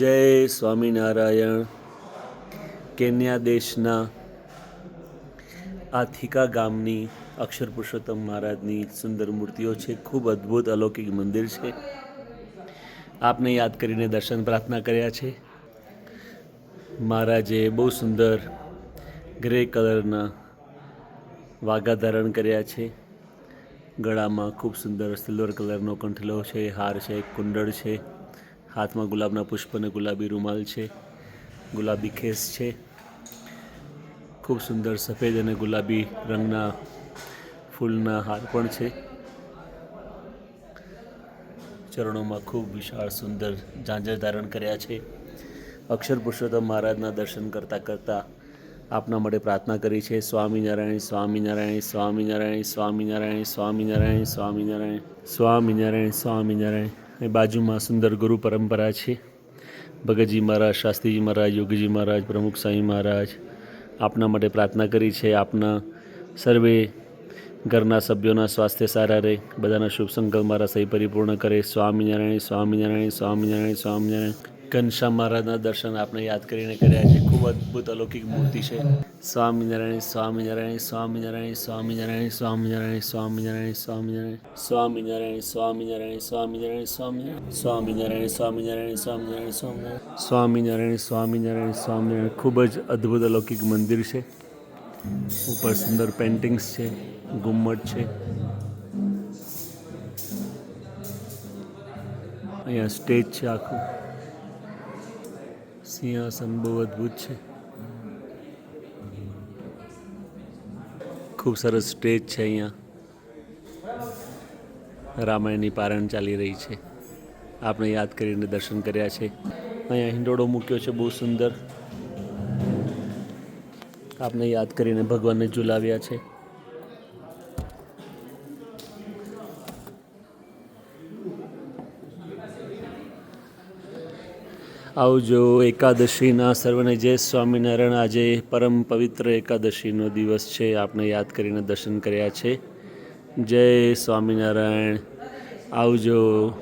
જય સ્વામિનારાયણ, કેન્યા દેશના આથિકા ગામની અક્ષર પુરુષોત્તમ મહારાજની સુંદર મૂર્તિઓ છે. ખૂબ અદ્ભુત અલૌકિક મંદિર છે. આપને યાદ કરીને દર્શન પ્રાર્થના કર્યા છે. મહારાજે બહુ સુંદર ગ્રે કલરના વાઘા ધારણ કર્યા છે. ગળામાં ખૂબ સુંદર સિલ્વર કલરનો કંઠલો છે, હાર છે, કુંડળ છે. હાથમાં ગુલાબના પુષ્પ અને ગુલાબી રૂમાલ છે, ગુલાબી ખેસ છે. ખૂબ સુંદર સફેદ અને ગુલાબી રંગના ફૂલના હાર પણ છે. ચરણોમાં ખૂબ વિશાળ સુંદર ઝાંઝર ધારણ કર્યા છે. અક્ષર પુરુષોત્તમ મહારાજના દર્શન કરતાં કરતાં આપના માટે પ્રાર્થના કરી છે, સ્વામિનારાયણ સ્વામિનારાયણ સ્વામિનારાયણ સ્વામિનારાયણ સ્વામિનારાયણ સ્વામિનારાયણ સ્વામિનારાયણ સ્વામિનારાયણ એ બાજુમાં સુંદર ગુરુ પરંપરા છે. ભગતજી મહારાજ, શાસ્ત્રીજી મહારાજ, યોગીજી મહારાજ, પ્રમુખ સ્વામી મહારાજ આપના માટે પ્રાર્થના કરી છે. આપના સર્વે ઘરના સભ્યોના સ્વાસ્થ્ય સારા રહે. બધાના શુભ સંકલ્પ મારા સહી પરિપૂર્ણ કરે. સ્વામિનારાયણ સ્વામિનારાયણ સ્વામિનારાયણ સ્વામિનારાયણ. ઘનશ્યામ મહારાજના દર્શન આપણે યાદ કરીને કર્યા છે ખૂબ અદ્ભુત અલૌકિક મૂર્તિ છે સ્વામિનારાયણ સ્વામિનારાયણ સ્વામિનારાયણ સ્વામિનારાયણ સ્વામિનારાયણ સ્વામિનારાયણ સ્વામિનારાયણ સ્વામિનારાયણ સ્વામિનારાયણ સ્વામિનારાયણ સ્વામિનારાયણ સ્વામિનારાયણ સ્વામિનારાયણ સ્વામિનારાયણ સ્વામિનારાયણ સ્વામિનારાયણ સ્વામિનારાયણ ખૂબ જ અદ્ભુત અલૌકિક મંદિર છે ઉપર સુંદર પેન્ટિંગ્સ છે ઘુમ્મટ છે અહીંયા સ્ટેજ છે આખું સિંહાસન બહુ અદ્ભુત છે. ખૂબ સરસ સ્ટેજ છે અહીંયા. રામાયણની પારણ ચાલી રહી છે. આપણે યાદ કરીને દર્શન કર્યા છે. અહીંયા હિંડોળો મૂક્યો છે, બહુ સુંદર. આપણે યાદ કરીને ભગવાનને ઝુલાવ્યા છે. આવજો એકાદશીના સર્વને જય સ્વામિનારાયણ. આજે પરમ પવિત્ર એકાદશીનો દિવસ છે. આપણે યાદ કરીને દર્શન કર્યા છે. જય સ્વામિનારાયણ. આવજો.